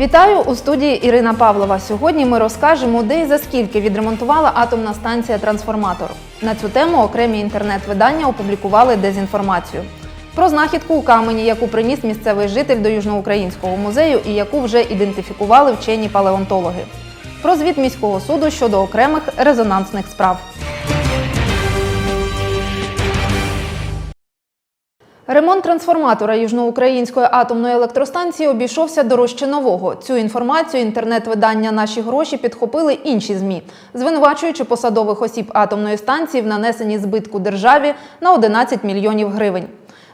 Вітаю у студії Ірина Павлова. Сьогодні ми розкажемо, де і за скільки відремонтувала атомна станція Трансформатор. На цю тему окремі інтернет-видання опублікували дезінформацію. Про знахідку у камені, яку приніс місцевий житель до Южноукраїнського музею і яку вже ідентифікували вчені палеонтологи. Про звіт міського суду щодо окремих резонансних справ. Ремонт трансформатора Южноукраїнської атомної електростанції обійшовся дорожче нового. Цю інформацію інтернет-видання Наші гроші підхопили інші змі, звинувачуючи посадових осіб атомної станції в нанесенні збитку державі на 11 мільйонів гривень.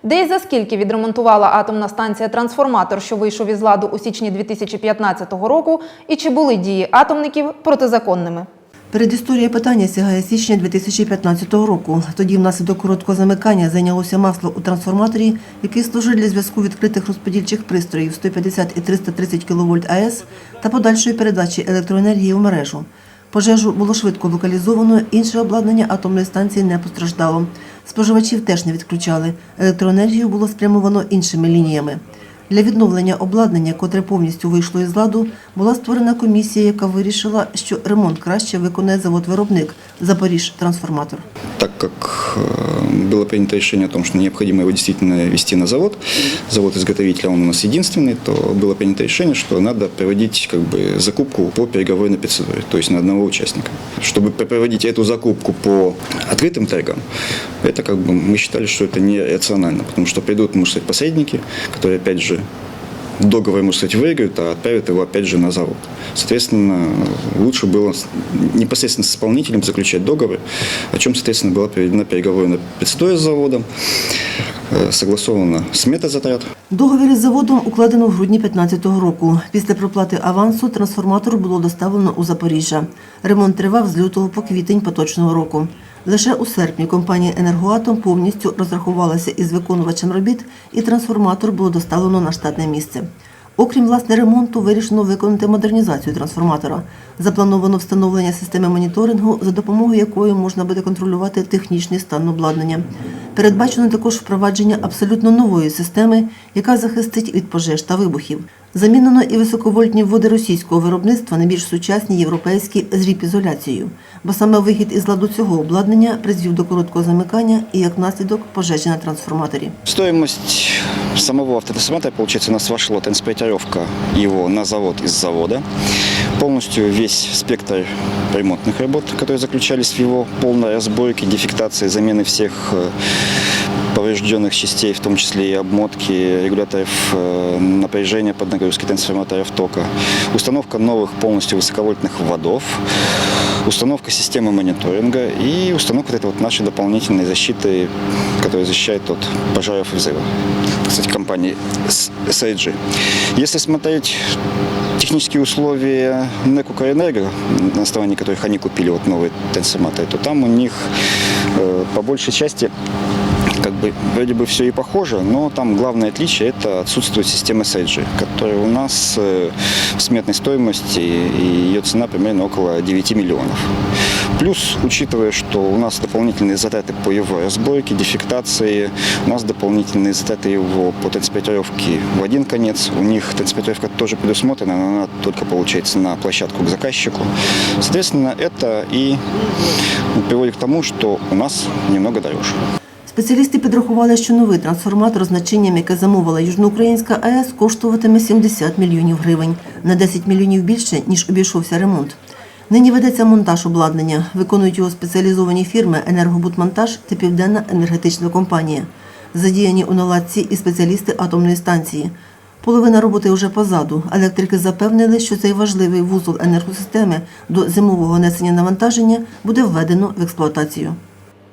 Де і за скільки відремонтувала атомна станція трансформатор, що вийшов із ладу у січні 2015 року, і чи були дії атомників протизаконними? Передісторія питання сягає січня 2015 року. Тоді внаслідок короткого замикання зайнялося масло у трансформаторі, який служить для зв'язку відкритих розподільчих пристроїв 150 і 330 кВт АЕС та подальшої передачі електроенергії в мережу. Пожежу було швидко локалізовано, інше обладнання атомної станції не постраждало. Споживачів теж не відключали. Електроенергію було спрямовано іншими лініями. Для відновлення обладнання, котре повністю вийшло із ладу, була створена комісія, яка вирішила, що ремонт краще виконає завод-виробник Запоріж трансформатор. Так как э, было принято решение о том, что необходимо его действительно вести на завод, завод-изготовителя он у нас единственный, то было принято решение, что надо проводить как бы, закупку по переговорной процедуре, то есть на одного участника. Чтобы проводить эту закупку по открытым торгам, это как бы мы считали, что это нерационально, потому что придут, можно сказать, посредники, которые опять же договор, можно сказать, выиграют, а отправят его опять же на завод. Соответственно, лучше было с- непосредственно с исполнителем заключать договор, о чем, соответственно, была проведена переговорная процедура с заводом, э, согласована смета затрат. Договір із заводом укладено в грудні 2015 року. Після проплати авансу трансформатор було доставлено у Запоріжжя. Ремонт тривав з лютого по квітень поточного року. Лише у серпні компанія «Енергоатом» повністю розрахувалася із виконувачем робіт, і трансформатор було доставлено на штатне місце. Окрім власне ремонту, вирішено виконати модернізацію трансформатора. Заплановано встановлення системи моніторингу, за допомогою якої можна буде контролювати технічний стан обладнання. Передбачено також впровадження абсолютно нової системи, яка захистить від пожеж та вибухів. Замінено і високовольтні вводи російського виробництва на більш сучасні європейські з ріп-ізоляцією, бо саме вихід із ладу цього обладнання призвів до короткого замикання і як наслідок пожежі на трансформаторі. Стоимость самого автотрансформатора, получается, у нас вошла транспортировка его на завод из завода, полностью весь спектр ремонтных работ, которые заключались в его полной разборке, дефектации, замены всех э, поврежденных частей, в том числе и обмотки регуляторов э, напряжения под нагрузкой трансформаторов тока, установка новых полностью высоковольтных вводов, установка системы мониторинга и установка вот этой вот нашей дополнительной защиты, которая защищает от пожаров и взрывов. Кстати, компании SIG. Если смотреть технические условия НЭК «Укрэнерго», на основании которых они купили вот новые трансформаторы, то там у них э, по большей части как бы вроде бы все и похоже, но там главное отличие это отсутствует система SIG, которая у нас э, в сметной стоимости и ее цена примерно около 9 миллионов. Плюс, учитывая, что у нас дополнительные затраты по его разборке, дефектации, у нас дополнительные затраты его по транспортировке в один конец, у них транспортировка тоже предусмотрена, но она только получается на площадку к заказчику. Соответственно, это и приводит к тому, что у нас немного дороже. Спеціалісти підрахували, що новий трансформатор значенням, яке замовила Южноукраїнська АЕС, коштуватиме 70 мільйонів гривень на 10 мільйонів більше, ніж обійшовся ремонт. Нині ведеться монтаж обладнання. Виконують його спеціалізовані фірми «Енергобудмонтаж» та Південна енергетична компанія. Задіяні у наладці і спеціалісти атомної станції. Половина роботи вже позаду. Електрики запевнили, що цей важливий вузол енергосистеми до зимового несення навантаження буде введено в експлуатацію.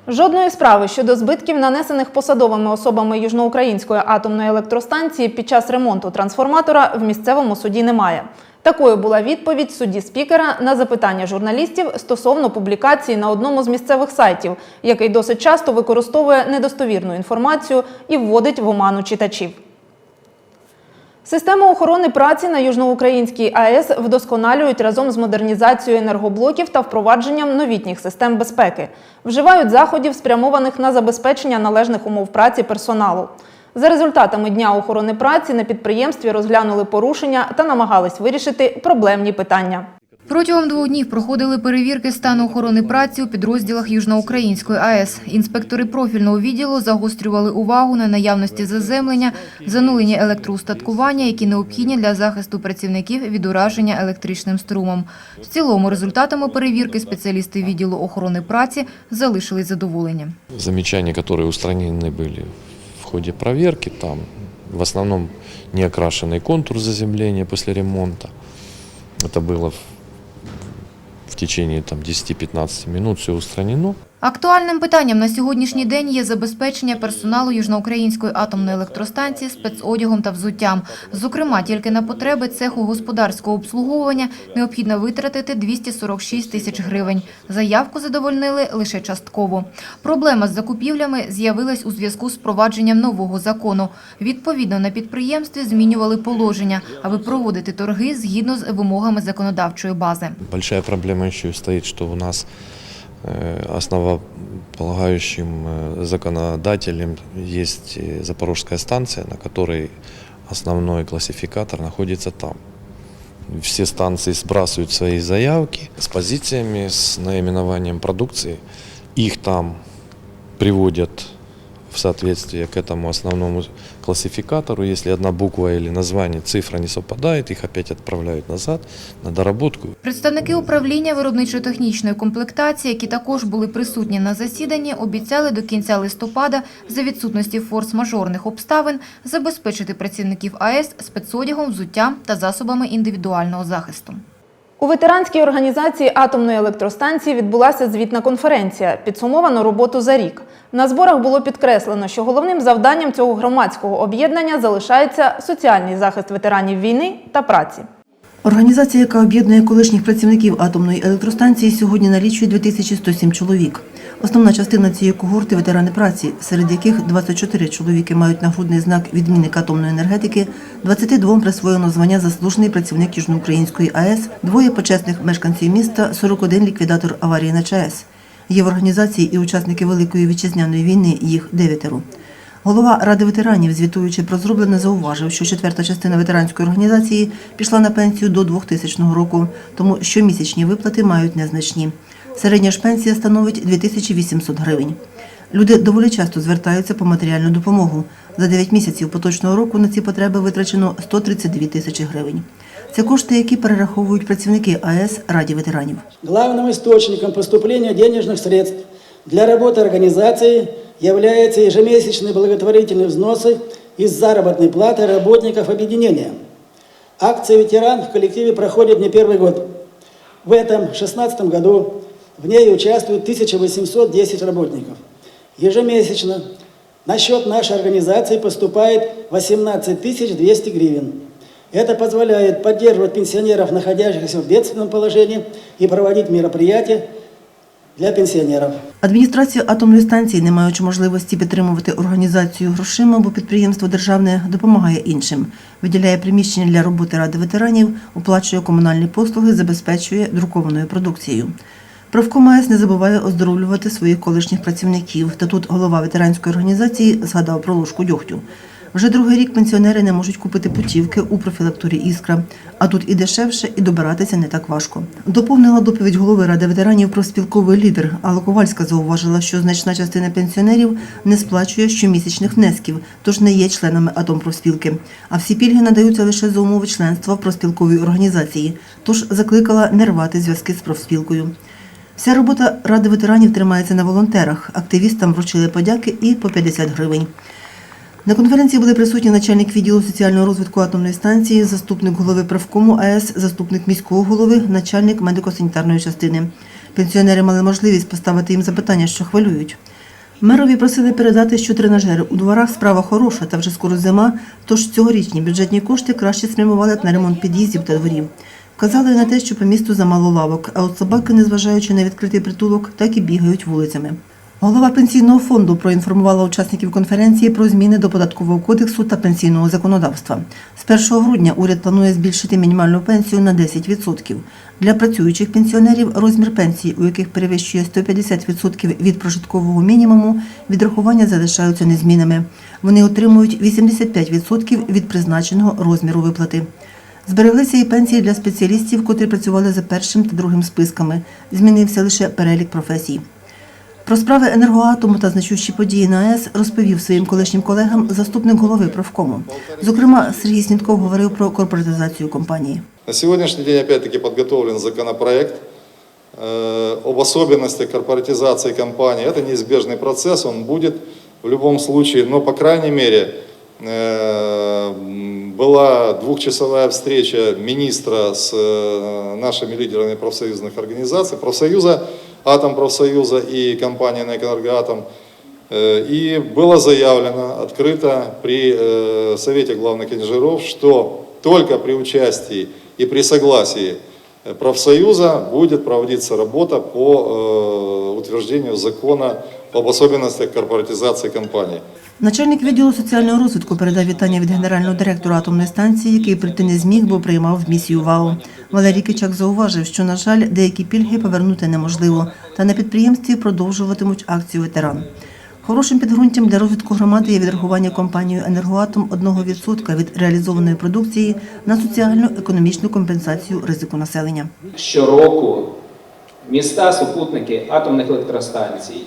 Жодної справи щодо збитків, нанесених посадовими особами Южноукраїнської атомної електростанції під час ремонту трансформатора в місцевому суді немає. Такою була відповідь судді спікера на запитання журналістів стосовно публікації на одному з місцевих сайтів, який досить часто використовує недостовірну інформацію і вводить в оману читачів. Систему охорони праці на Южноукраїнській АЕС вдосконалюють разом з модернізацією енергоблоків та впровадженням новітніх систем безпеки. Вживають заходів, спрямованих на забезпечення належних умов праці персоналу. За результатами дня охорони праці на підприємстві розглянули порушення та намагались вирішити проблемні питання. Протягом двох днів проходили перевірки стану охорони праці у підрозділах Южноукраїнської АЕС. Інспектори профільного відділу загострювали увагу на наявності заземлення, занулення електроустаткування, які необхідні для захисту працівників від ураження електричним струмом. В цілому результатами перевірки спеціалісти відділу охорони праці залишились задоволені. замечания, которые устранены были в ходе проверки, там в основном неокрашенный контур заземления после ремонта. Это было в, в течение там, 10-15 минут все устранено. Актуальним питанням на сьогоднішній день є забезпечення персоналу Южноукраїнської атомної електростанції спецодягом та взуттям. Зокрема, тільки на потреби цеху господарського обслуговування необхідно витратити 246 тисяч гривень. Заявку задовольнили лише частково. Проблема з закупівлями з'явилась у зв'язку з впровадженням нового закону. Відповідно, на підприємстві змінювали положення, аби проводити торги згідно з вимогами законодавчої бази. Большая проблема еще стоит, что у нас основополагающим э, законодателем есть э, Запорожская станция, на которой основной классификатор находится там. Все станции сбрасывают свои заявки с позициями, с наименованием продукции. Их там приводят в соответствие к этому основному классификатору. Если одна буква или название, цифра не совпадает, их опять отправляют назад на доработку. Представники управління виробничо-технічної комплектації, які також були присутні на засіданні, обіцяли до кінця листопада за відсутності форс-мажорних обставин забезпечити працівників АЕС спецодягом, взуттям та засобами індивідуального захисту. У ветеранській організації атомної електростанції відбулася звітна конференція. Підсумовано роботу за рік. На зборах було підкреслено, що головним завданням цього громадського об'єднання залишається соціальний захист ветеранів війни та праці. Організація, яка об'єднує колишніх працівників атомної електростанції, сьогодні налічує 2107 чоловік. Основна частина цієї когорти ветерани праці, серед яких 24 чоловіки мають нагрудний знак відмінник атомної енергетики, 22 присвоєно звання заслужений працівник Южноукраїнської АЕС, двоє почесних мешканців міста, 41 ліквідатор аварії на ЧАЕС. Є в організації і учасники Великої вітчизняної війни, їх дев'ятеро. Голова Ради ветеранів, звітуючи про зроблене, зауважив, що четверта частина ветеранської організації пішла на пенсію до 2000 року, тому щомісячні виплати мають незначні. Середня ж пенсія становить 2800 гривень. Люди доволі часто звертаються по матеріальну допомогу. За 9 місяців поточного року на ці потреби витрачено 132 тисячі гривень. Це кошти, які перераховують працівники АЕС Раді ветеранів. Главным источником поступления денежных средств для работы организации являются ежемесячные благотворительные взносы из заработной платы работников объединения. Акция «Ветеран» в коллективе проходит не первый год. В этом 2016 году в ней участвует 1810 работников. Ежемесячно на счет нашей организации поступает 18 200 гривен. Это позволяет поддерживать пенсионеров, находящихся в бедственном положении, и проводить мероприятия для пенсионеров. Адміністрація атомної станції, не маючи можливості підтримувати організацію грошима, бо підприємство державне допомагає іншим, виділяє приміщення для роботи ради ветеранів, оплачує комунальні послуги, забезпечує друкованою продукцією. Правком АЕС не забуває оздоровлювати своїх колишніх працівників. Та тут голова ветеранської організації згадав про ложку дьогтю. Вже другий рік пенсіонери не можуть купити путівки у профілакторі Іскра. А тут і дешевше, і добиратися не так важко. Доповнила доповідь голови ради ветеранів про спілковий лідер. Алла Ковальська зауважила, що значна частина пенсіонерів не сплачує щомісячних внесків, тож не є членами атомпрофспілки. А всі пільги надаються лише за умови членства в профспілковій організації. Тож закликала не рвати зв'язки з профспілкою. Вся робота ради ветеранів тримається на волонтерах. Активістам вручили подяки і по 50 гривень. На конференції були присутні начальник відділу соціального розвитку атомної станції, заступник голови правкому АЕС, заступник міського голови, начальник медико-санітарної частини. Пенсіонери мали можливість поставити їм запитання, що хвилюють. Мерові просили передати, що тренажери у дворах справа хороша, та вже скоро зима, тож цьогорічні бюджетні кошти краще спрямували б на ремонт під'їздів та дворів. Вказали на те, що по місту замало лавок, а от собаки, незважаючи на відкритий притулок, так і бігають вулицями. Голова пенсійного фонду проінформувала учасників конференції про зміни до податкового кодексу та пенсійного законодавства. З 1 грудня уряд планує збільшити мінімальну пенсію на 10%. Для працюючих пенсіонерів розмір пенсії, у яких перевищує 150% від прожиткового мінімуму, відрахування залишаються незмінними. Вони отримують 85% від призначеного розміру виплати. Збереглися і пенсії для спеціалістів, котрі працювали за першим та другим списками. Змінився лише перелік професій. Про справи енергоатому та значущі події на АЕС розповів своїм колишнім колегам заступник голови профкому. Зокрема, Сергій Снітков говорив про корпоратизацію компанії. На сегодняшний день опять-таки подготовлен законопроект э, об особенностях корпоратизации компании. Это неизбежный процесс, он будет в любом случае, но по крайней мере э, м, была двухчасовая встреча министра с э, нашими лидерами профсоюзных организаций, профсоюза Атом профсоюза и компании «Энергоатом». Э, И было заявлено открыто при э, Совете главных инженеров, что только при участии и при согласии профсоюза будет проводиться работа по утверждению закона об особенностях корпоратизации компании. Начальник відділу соціального розвитку передав вітання від генерального директора атомної станції, який прийти не зміг, бо приймав місію ВАО. Валерій Кичак зауважив, що, на жаль, деякі пільги повернути неможливо, та на підприємстві продовжуватимуть акцію ветеран. Хорошим підґрунтям для розвитку громади є відрахування компанією «Енергоатом» 1% від реалізованої продукції на соціально-економічну компенсацію ризику населення. Щороку міста, супутники атомних електростанцій,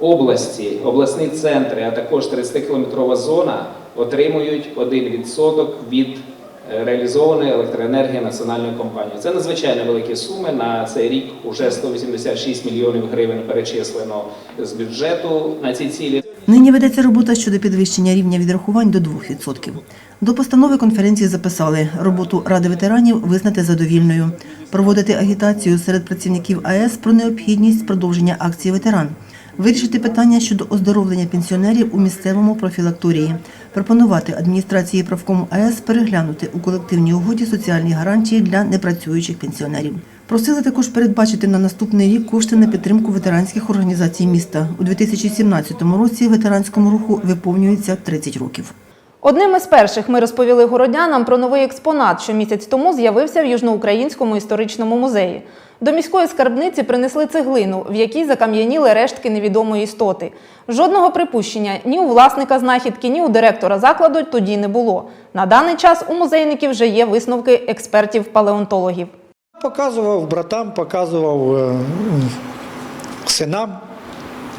області, обласні центри, а також 30-кілометрова зона отримують 1% від е, реалізованої електроенергії національної компанії. Це надзвичайно великі суми. На цей рік вже 186 мільйонів гривень перечислено з бюджету на ці цілі. Нині ведеться робота щодо підвищення рівня відрахувань до 2%. До постанови конференції записали роботу Ради ветеранів визнати задовільною, проводити агітацію серед працівників АЕС про необхідність продовження акції ветеран, вирішити питання щодо оздоровлення пенсіонерів у місцевому профілакторії, пропонувати адміністрації правкому АЕС переглянути у колективній угоді соціальні гарантії для непрацюючих пенсіонерів. Просили також передбачити на наступний рік кошти на підтримку ветеранських організацій міста. У 2017 році ветеранському руху виповнюється 30 років. Одним із перших ми розповіли городянам про новий експонат, що місяць тому з'явився в Южноукраїнському історичному музеї. До міської скарбниці принесли цеглину, в якій закам'яніли рештки невідомої істоти. Жодного припущення ні у власника знахідки, ні у директора закладу тоді не було. На даний час у музейників вже є висновки експертів-палеонтологів. Показував братам, показував е, синам,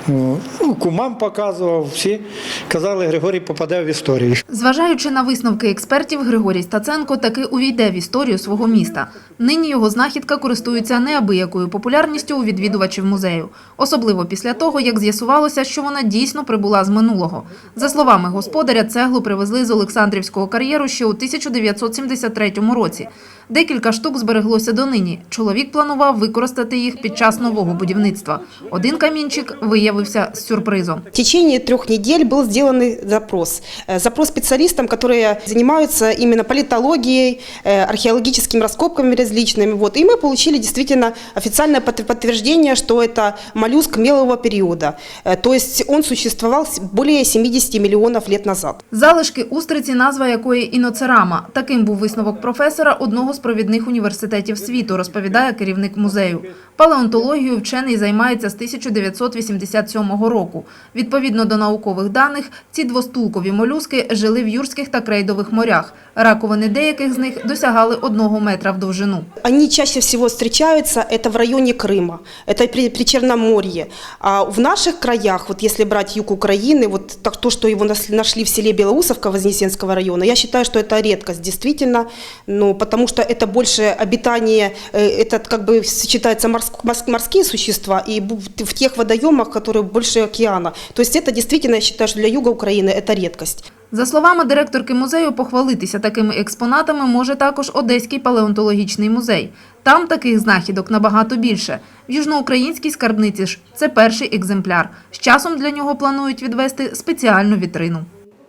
ну, кумам показував. Всі казали, Григорій попаде в історію. Зважаючи на висновки експертів, Григорій Стаценко таки увійде в історію свого міста. Нині його знахідка користується неабиякою популярністю у відвідувачів музею, особливо після того, як з'ясувалося, що вона дійсно прибула з минулого. За словами господаря, цеглу привезли з Олександрівського кар'єру ще у 1973 році. Декілька штук збереглося донині. Чоловік планував використати їх під час нового будівництва. Один камінчик виявився з сюрпризом. В течение трех недель был сделан запрос. Э, Запрос специалистам, которые занимаются именно политологией, э, археологическими раскопками различными. Вот. И мы получили действительно официальное подтв- подтверждение, что это моллюск мелового периода. Э, То есть он существовал с- более 70 миллионов лет назад. Залишки устриці, назва якої іноцерама. Таким був висновок професора одного з провідних університетів світу, розповідає керівник музею. Палеонтологією вчений займається з 1987 року. Відповідно до наукових даних, ці двостулкові молюски жили в юрських та крейдових морях. Раковини деяких з них досягали одного метра в довжину. Они чаще всего встречаются, это в районе Крыма, это при, при Черноморье. А в наших краях, вот если брать юг Украины, вот так, то, что его нас- нашли в селе Белоусовка Вознесенского района, я считаю, что это редкость, действительно, ну, потому что это больше обитание, э, это как бы считается морск- морс- морские существа, и бу- в тех водоемах, которые больше океана. То есть это действительно, я считаю, что для юга Украины это редкость. За словами директорки музею, похвалитися такими експонатами може також Одеський палеонтологічний музей. Там таких знахідок набагато більше. В южноукраїнській скарбниці ж це перший екземпляр. З часом для нього планують відвести спеціальну вітрину.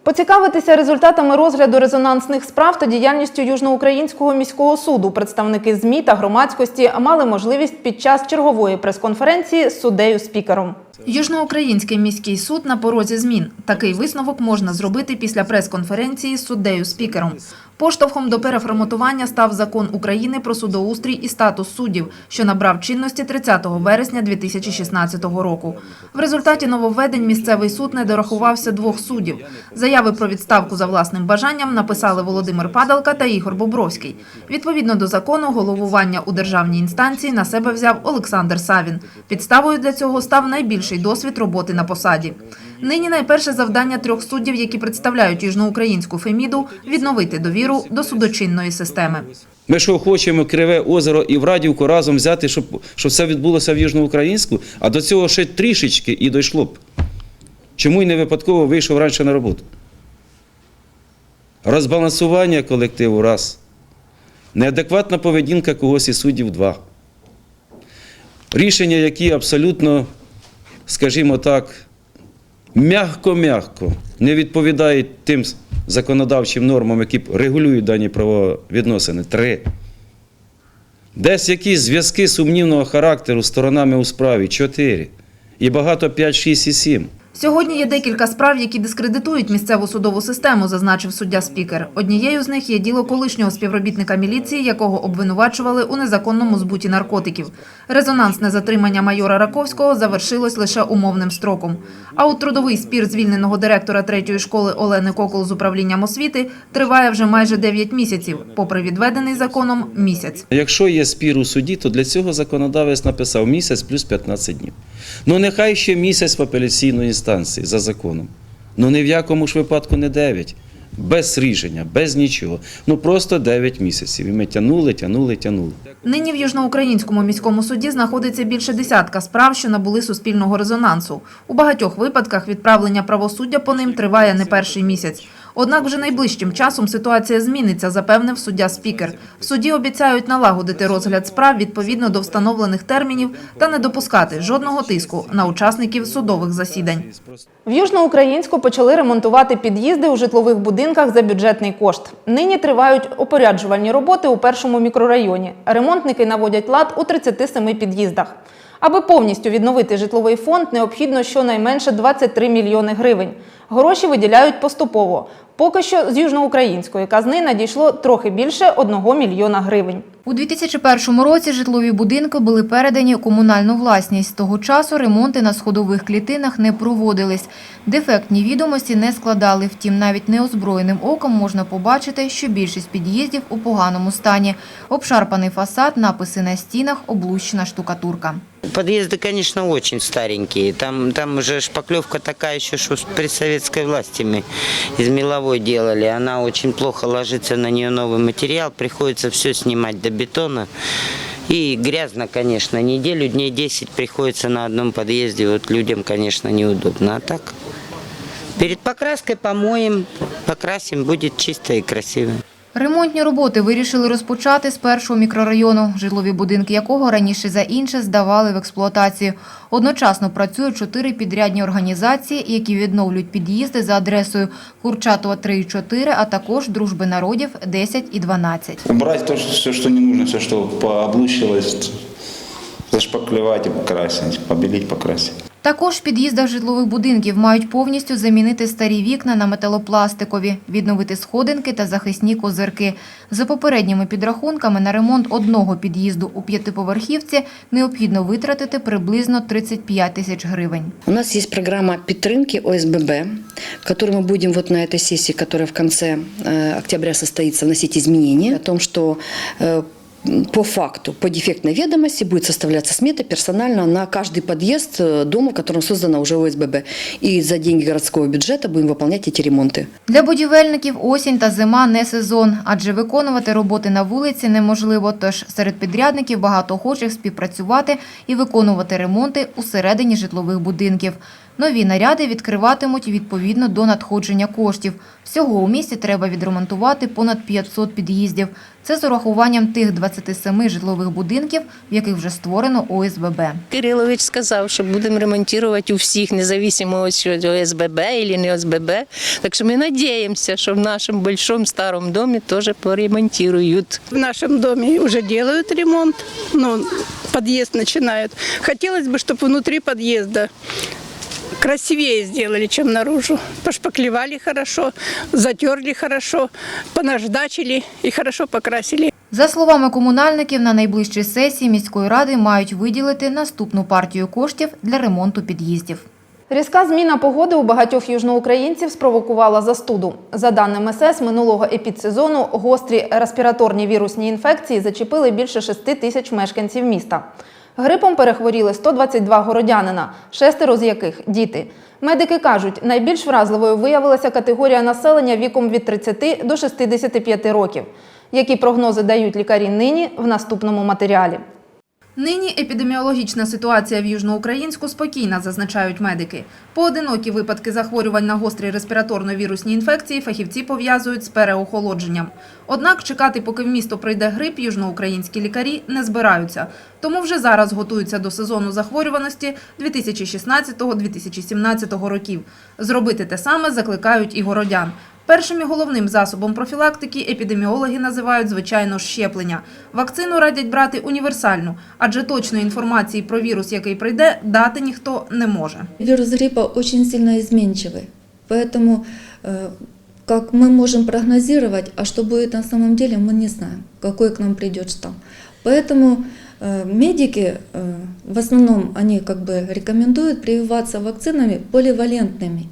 Поцікавитися результатами розгляду резонансних справ та діяльністю Южноукраїнського міського суду представники ЗМІ та громадськості мали можливість під час чергової прес-конференції з суддею-спікером. Южноукраїнський міський суд на порозі змін. Такий висновок можна зробити після прес-конференції з суддею-спікером. Поштовхом до переформатування став закон України про судоустрій і статус суддів, що набрав чинності 30 вересня 2016 року. В результаті нововведень місцевий суд не дорахувався двох суддів. Заяви про відставку за власним бажанням написали Володимир Падалка та Ігор Бобровський. Відповідно до закону, головування у державній інстанції на себе взяв Олександр Савін. Підставою для цього став найбільший досвід роботи на посаді. Нині найперше завдання трьох суддів, які представляють южноукраїнську Феміду, відновити довіру до судочинної системи. Ми що хочемо Криве озеро і в Радівку разом взяти, щоб, щоб все відбулося в Южноукраїнську, а до цього ще трішечки і дійшло б. Чому й не випадково вийшов раніше на роботу? Розбалансування колективу раз. Неадекватна поведінка когось із суддів два. Рішення, які абсолютно, скажімо так, м'яко-м'яко не відповідають тим законодавчим нормам, які регулюють дані правовідносини. Три. Десь якісь зв'язки сумнівного характеру з сторонами у справі. Чотири. І багато 5, 6 і 7. Сьогодні є декілька справ, які дискредитують місцеву судову систему, зазначив суддя-спікер. Однією з них є діло колишнього співробітника міліції, якого обвинувачували у незаконному збуті наркотиків. Резонансне затримання майора Раковського завершилось лише умовним строком. А от трудовий спір звільненого директора третьої школи Олени Кокол з управлінням освіти триває вже майже 9 місяців, попри відведений законом місяць. Якщо є спір у суді, то для цього законодавець написав місяць плюс 15 днів. Ну нехай ще місяць в апеляційної інстанції за законом. Ну ні в якому ж випадку не 9. Без рішення, без нічого. Ну просто 9 місяців. І ми тянули, тянули, тянули. Нині в Южноукраїнському міському суді знаходиться більше десятка справ, що набули суспільного резонансу. У багатьох випадках відправлення правосуддя по ним триває не перший місяць. Однак вже найближчим часом ситуація зміниться, запевнив суддя-спікер. В суді обіцяють налагодити розгляд справ відповідно до встановлених термінів та не допускати жодного тиску на учасників судових засідань. В Южноукраїнську почали ремонтувати під'їзди у житлових будинках за бюджетний кошт. Нині тривають опоряджувальні роботи у першому мікрорайоні. Ремонтники наводять лад у 37 під'їздах. Аби повністю відновити житловий фонд, необхідно щонайменше 23 мільйони гривень. Гроші виділяють поступово. Поки що з южноукраїнської казни надійшло трохи більше 1 мільйона гривень. У 2001 році житлові будинки були передані у комунальну власність. З того часу ремонти на сходових клітинах не проводились. Дефектні відомості не складали. Втім, навіть неозброєним оком можна побачити, що більшість під'їздів у поганому стані. Обшарпаний фасад, написи на стінах, облущена штукатурка. Подъезды, конечно, очень старенькие. Там, там уже шпаклевка такая еще, что при советской власти из меловой делали. Она очень плохо ложится на нее новый материал. Приходится все снимать до бетона. И грязно, конечно. Неделю, дней 10 приходится на одном подъезде. Вот людям, конечно, неудобно. А так, перед покраской помоем, покрасим, будет чисто и красиво. Ремонтні роботи вирішили розпочати з першого мікрорайону, житлові будинки якого раніше за інше здавали в експлуатацію. Одночасно працюють чотири підрядні організації, які відновлюють під'їзди за адресою Курчатова 3 і 4, а також Дружби народів 10 і 12. Убрать то, что, все, что не нужно, все, что пооблущилось, зашпаклевать и покрасить, побелить, покрасить. Також в під'їздах житлових будинків мають повністю замінити старі вікна на металопластикові, відновити сходинки та захисні козирки. За попередніми підрахунками, на ремонт одного під'їзду у п'ятиповерхівці необхідно витратити приблизно 35 тисяч гривень. У нас есть программа Петринки ОСББ, в которой мы будем вот на этой сессии, которая в конце э, октября состоится, вносить изменения о том, что э, по факту, по дефектной ведомости будет составляться смета персонально на каждый подъезд э, дома, в котором создана уже ОСББ. И за деньги городского бюджета будем выполнять эти ремонты. Для будівельників осінь та зима не сезон, адже виконувати роботи на вулиці неможливо. Тож серед підрядників багато охочих співпрацювати і виконувати ремонти усередині житлових будинків. Нові наряди відкриватимуть відповідно до надходження коштів. Всього у місті треба відремонтувати понад 500 під'їздів. Це з урахуванням тих 27 житлових будинків, в яких вже створено ОСББ. Кирилович сказав, що будемо ремонтувати у всіх, независимо від що ОСББ або не ОСББ. Так що ми сподіваємося, що в нашому большому старому домі теж поремонтують. В нашем доме уже делают ремонт, ну, подъезд начинают. Хотелось бы, чтобы внутри подъезда красивее сделали, чем наружу. Пошпаклевали хорошо, затерли хорошо, понаждачили и хорошо покрасили. За словами комунальників, на найближчій сесії міської ради мають виділити наступну партію коштів для ремонту під'їздів. Різка зміна погоди у багатьох южноукраїнців спровокувала застуду. За даними СЕС, минулого епідсезону гострі респіраторні вірусні інфекції зачепили більше 6 тисяч мешканців міста. Грипом перехворіли 122 городянина, шестеро з яких – діти. Медики кажуть, найбільш вразливою виявилася категорія населення віком від 30 до 65 років. Які прогнози дають лікарі нині в наступному матеріалі. Нині епідеміологічна ситуація в Южноукраїнську спокійна, зазначають медики. Поодинокі випадки захворювань на гострі респіраторно-вірусні інфекції фахівці пов'язують з переохолодженням. Однак чекати, поки в місто прийде грип, южноукраїнські лікарі не збираються. Тому вже зараз готуються до сезону захворюваності 2016-2017 років. Зробити те саме закликають і городян. Першим і головним засобом профілактики епідеміологи називають, звичайно, ж, щеплення. Вакцину радять брати універсальну, адже точної інформації про вірус, який прийде, дати ніхто не може. Вирус гриппа очень сильно изменчивый, поэтому э, как мы можем прогнозировать, а что будет на самом деле, мы не знаем, какой к нам придет штамм. Поэтому э, медики, э, в основном, они как бы рекомендуют прививаться вакцинами поливалентными,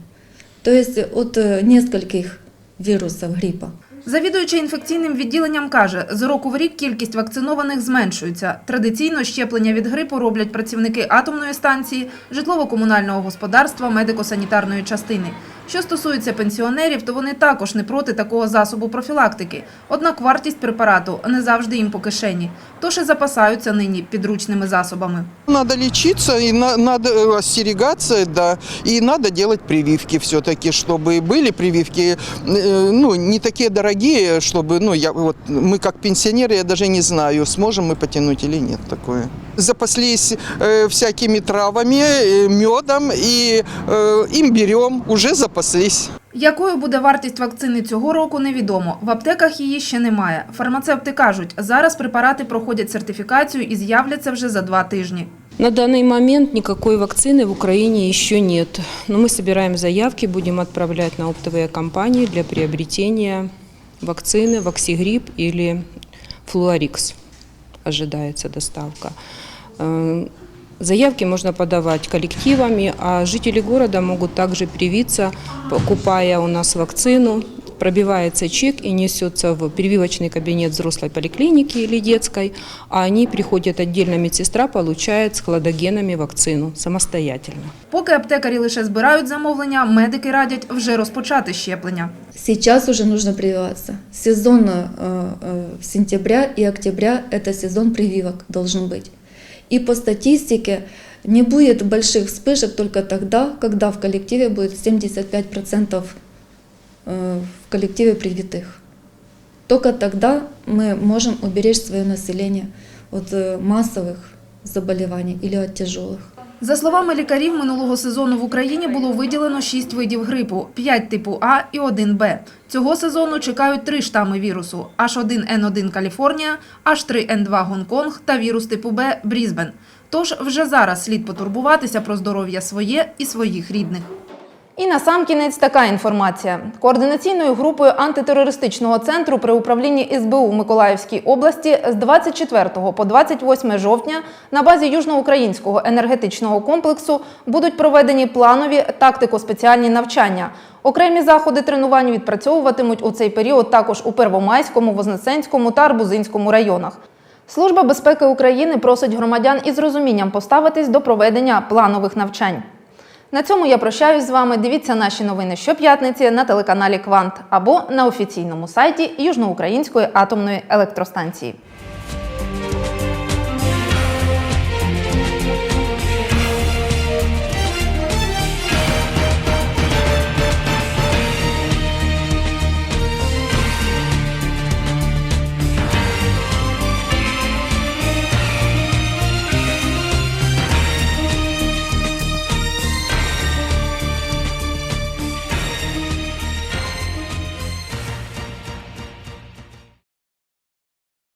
то есть от э, нескольких вирусов грипу. Завідуюча інфекційним відділенням каже, з року в рік кількість вакцинованих зменшується. Традиційно щеплення від грипу роблять працівники атомної станції, житлово-комунального господарства, медико-санітарної частини. Що стосується пенсіонерів, то вони також не проти такого засобу профілактики. Однак вартість препарату не завжди їм по кишені, тож і запасаються нині підручними засобами. Надо лечиться, и на- надо э, остерегаться, да, и надо делать прививки все-таки, чтобы были прививки, э, ну, не такие дорогие, чтобы, ну, я, вот, мы как пенсионеры, я даже не знаю, сможем мы потянуть или нет такое. Запаслись э, всякими травами, э, медом и э, имбирем, уже запаслись. Якою буде вартість вакцини цього року, невідомо. В аптеках її ще немає. Фармацевти кажуть, зараз препарати проходять сертифікацію і з'являться вже за два тижні. На данный момент никакой вакцины в Украине еще нет. Но мы собираем заявки, будем отправлять на оптовые компании для приобретения вакцины Ваксигрип или Флуарикс. Ожидается доставка. Э, Заявки можно подавать коллективами, а жители города могут также привиться, покупая у нас вакцину. Пробивается чек и несется в прививочный кабинет взрослой поликлиники или детской, а они приходят отдельно, медсестра получает с хладогенами вакцину самостоятельно. Поки аптекарі лише збирають замовлення, медики радять вже розпочати щеплення. Сейчас уже нужно прививаться. Сезон э, э, сентября и октября – это сезон прививок должен быть. И по статистике не будет больших вспышек только тогда, когда в коллективе будет 75% э, в коллективе привитых. Только тогда мы можем уберечь свое население от э, массовых заболеваний или от тяжелых. За словами лікарів, минулого сезону в Україні було виділено шість видів грипу, п'ять типу А і один Б. Цього сезону чекають три штами вірусу – H1N1 Каліфорнія, H3N2 Гонконг та вірус типу Б Брізбен. Тож вже зараз слід потурбуватися про здоров'я своє і своїх рідних. І на сам кінець така інформація. Координаційною групою антитерористичного центру при управлінні СБУ Миколаївській області з 24 по 28 жовтня на базі Южноукраїнського енергетичного комплексу будуть проведені планові тактико-спеціальні навчання. Окремі заходи тренувань відпрацьовуватимуть у цей період також у Первомайському, Вознесенському та Арбузинському районах. Служба безпеки України просить громадян із розумінням поставитись до проведення планових навчань. На цьому я прощаюсь з вами. Дивіться наші новини щоп'ятниці на телеканалі Квант або на офіційному сайті Южноукраїнської атомної електростанції.